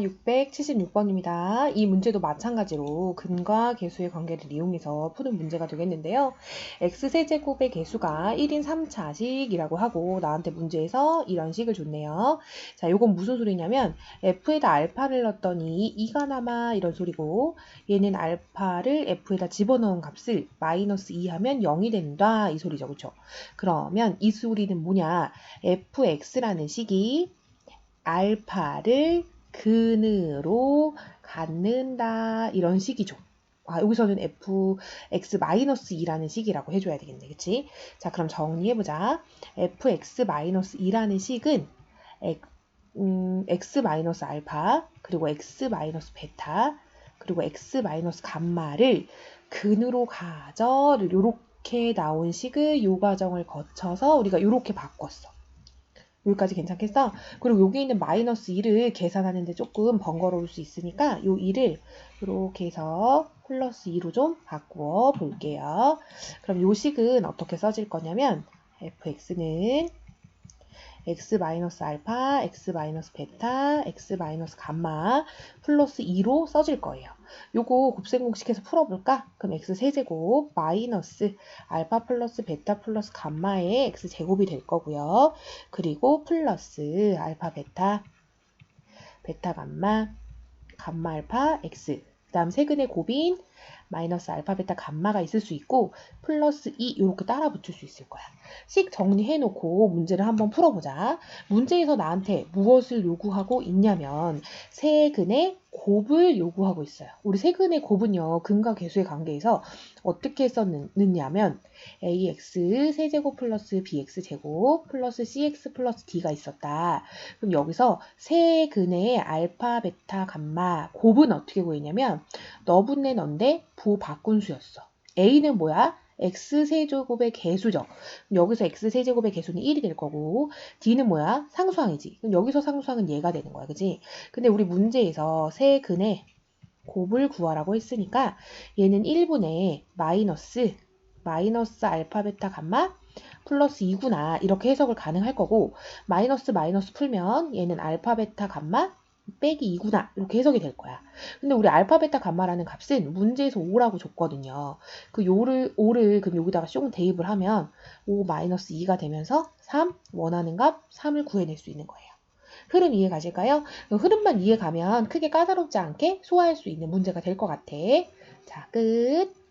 676번입니다. 이 문제도 마찬가지로 근과 개수의 관계를 이용해서 푸는 문제가 되겠는데요. x세제곱의 개수가 1인 3차식이라고 하고 나한테 문제에서 이런 식을 줬네요. 자, 요건 무슨 소리냐면 f에다 알파를 넣었더니 2가 남아 이런 소리고 얘는 알파를 f에다 집어넣은 값을 마이너스 2 하면 0이 된다 이 소리죠. 그쵸? 그러면 이 소리는 뭐냐? fx라는 식이 알파를 근으로 갖는다 이런 식이죠. 아, 여기서는 fx-2라는 식이라고 해줘야 되겠네. 그치? 자, 그럼 정리해보자. fx-2라는 식은 음, x-알파 그리고 x-베타 그리고 x-감마를 근으로 가져를 요렇게 나온 식을 요 과정을 거쳐서 우리가 요렇게 바꿨어. 여기까지 괜찮겠어? 그리고 여기 있는 마이너스 2를 계산하는데 조금 번거로울 수 있으니까 요 2를 이렇게 해서 플러스 2로 좀 바꾸어 볼게요. 그럼 요 식은 어떻게 써질 거냐면 fx는 x-알파, x-베타, x-감마 플러스 2로 써질 거예요. 요거 곱셈공식해서 풀어볼까? 그럼 x세제곱 마이너스 알파 플러스 베타 플러스 감마의 x제곱이 될 거고요. 그리고 플러스 알파 베타 베타 감마 감마 알파 x 그 다음 세근의 곱인 마이너스 알파 베타 감마가 있을 수 있고 플러스 2 이렇게 따라 붙일 수 있을 거야. 식 정리해 놓고 문제를 한번 풀어보자. 문제에서 나한테 무엇을 요구하고 있냐면 세근의 곱을 요구하고 있어요. 우리 세근의 곱은요. 근과 개수의 관계에서 어떻게 썼느냐면 ax 세제곱 플러스 bx 제곱 플러스 cx 플러스 d가 있었다. 그럼 여기서 세근의 알파, 베타, 감마 곱은 어떻게 구했냐면 너분의 넌데 부 바꾼수였어. a는 뭐야? x세제곱의 개수죠. 여기서 x세제곱의 개수는 1이 될 거고 d는 뭐야? 상수항이지. 그럼 여기서 상수항은 얘가 되는 거야. 그지? 근데 우리 문제에서 세근의 곱을 구하라고 했으니까 얘는 1분의 마이너스 마이너스 알파 베타 감마 플러스 2구나 이렇게 해석을 가능할 거고 마이너스 마이너스 풀면 얘는 알파 베타 감마 빼기 2구나 이렇게 해석이 될 거야. 근데 우리 알파 베타 감마라는 값은 문제에서 5라고 줬거든요. 그 요를 5를 그럼 여기다가 숑 대입을 하면 5 마이너스 2가 되면서 3 원하는 값 3을 구해낼 수 있는 거예요. 흐름 이해 가실까요? 흐름만 이해 가면 크게 까다롭지 않게 소화할 수 있는 문제가 될 것 같아. 자, 끝.